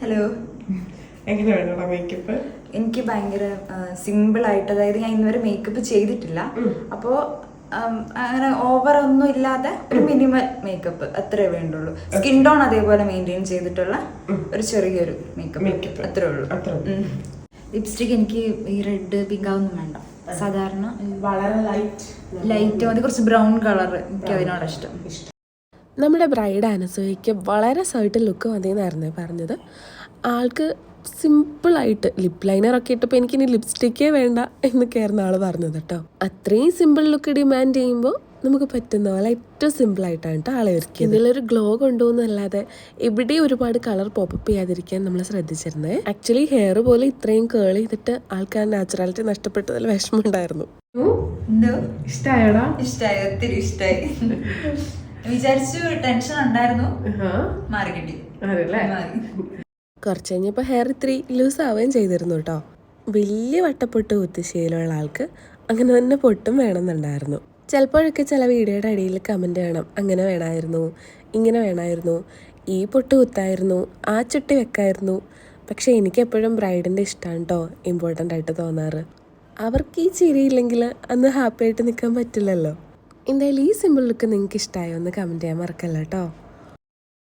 Hello എങ്ങനെ makeup എനിക്ക് ഭയങ്കര സിമ്പിൾ ആയിട്ട് അതായത് ഞാൻ ഇന്നുവരെ മേക്കപ്പ് ചെയ്തിട്ടില്ല. അപ്പോ അങ്ങനെ ഓവർ ഒന്നും ഇല്ലാതെ ഒരു മിനിമൽ മേക്കപ്പ് അത്രേ വേണ്ടുള്ളൂ. സ്കിൻ ടോൺ അതേപോലെ മെയിന്റെയിൻ ചെയ്തിട്ടുള്ള ഒരു ചെറിയൊരു മേക്കപ്പ് അത്രേ ഉള്ളൂ. ലിപ്സ്റ്റിക് എനിക്ക് ഈ റെഡ് പിങ്ക് ഒന്നും വേണ്ട. സാധാരണ വളരെ ലൈറ്റ് ലൈറ്റ് മതി. കുറച്ച് ബ്രൗൺ കളർ എനിക്ക് അതിനോട് ഇഷ്ടം. നമ്മുടെ ബ്രൈഡ് ആനസോയ്ക്ക് വളരെ സൈട്ട് ലുക്ക് മതിയെന്നായിരുന്നു പറഞ്ഞത്. ആൾക്ക് സിമ്പിളായിട്ട് ലിപ് ലൈനറൊക്കെ ഇട്ടപ്പോൾ എനിക്കിനി ലിപ്സ്റ്റിക്കേ വേണ്ട എന്നൊക്കെയായിരുന്നു ആൾ പറഞ്ഞത് കേട്ടോ അത്രയും സിമ്പിൾ ലുക്ക് ഡിമാൻഡ് ചെയ്യുമ്പോൾ നമുക്ക് പറ്റുന്ന പോലെ ഏറ്റവും സിമ്പിളായിട്ടാണ് കേട്ടോ ആളെ ഒരുക്കിയത്. ഇതിലൊരു ഗ്ലോ കൊണ്ടുപോകുന്നല്ലാതെ എവിടെയും ഒരുപാട് കളർ പോപ്പപ്പ് ചെയ്യാതിരിക്കാൻ നമ്മൾ ശ്രദ്ധിച്ചിരുന്നത് ആക്ച്വലി ഹെയർ പോലെ ഇത്രയും കേൾ ചെയ്തിട്ട് ആൾക്ക് ആ നാച്ചുറാലിറ്റി നഷ്ടപ്പെട്ടതിൽ വിഷമമുണ്ടായിരുന്നു ഉണ്ടായിരുന്നു. ഇഷ്ടായോടാ? ഇഷ്ടായി ഒത്തിരി ഇഷ്ടായി. വിചാരിച്ചു ടെൻഷൻ ഉണ്ടായിരുന്നു. മാറി കിട്ടി. അതല്ലേ കുറച്ച് കഴിഞ്ഞപ്പോൾ ഹെയർ ഇത്തിരി ലൂസ് ആവുകയും ചെയ്തിരുന്നു കേട്ടോ വലിയ വട്ടപ്പൊട്ട് കുത്തിശ്ശേലുള്ള ആൾക്ക് അങ്ങനെ തന്നെ പൊട്ടും വേണമെന്നുണ്ടായിരുന്നു. ചിലപ്പോഴൊക്കെ ചില വീഡിയോയുടെ അടിയിൽ കമന്റ് വേണം. അങ്ങനെ വേണമായിരുന്നു. ഇങ്ങനെ വേണമായിരുന്നു. ഈ പൊട്ട് കുത്തായിരുന്നു. ആ ചുട്ടി വെക്കായിരുന്നു. പക്ഷേ എനിക്ക് എപ്പോഴും ബ്രൈഡിന്റെ ഇഷ്ടമാണ് കേട്ടോ ഇമ്പോർട്ടന്റ് ആയിട്ട് തോന്നാറ്. അവർക്ക് ഈ ചിരിയില്ലെങ്കിൽ അന്ന് ഹാപ്പി ആയിട്ട് നിൽക്കാൻ പറ്റില്ലല്ലോ. എന്തായാലും ഈ സിമ്പിൾ ലുക്ക് നിങ്ങൾക്ക് ഇഷ്ടമായോ എന്ന് കമന്റ് ചെയ്യാൻ മറക്കല്ല കേട്ടോ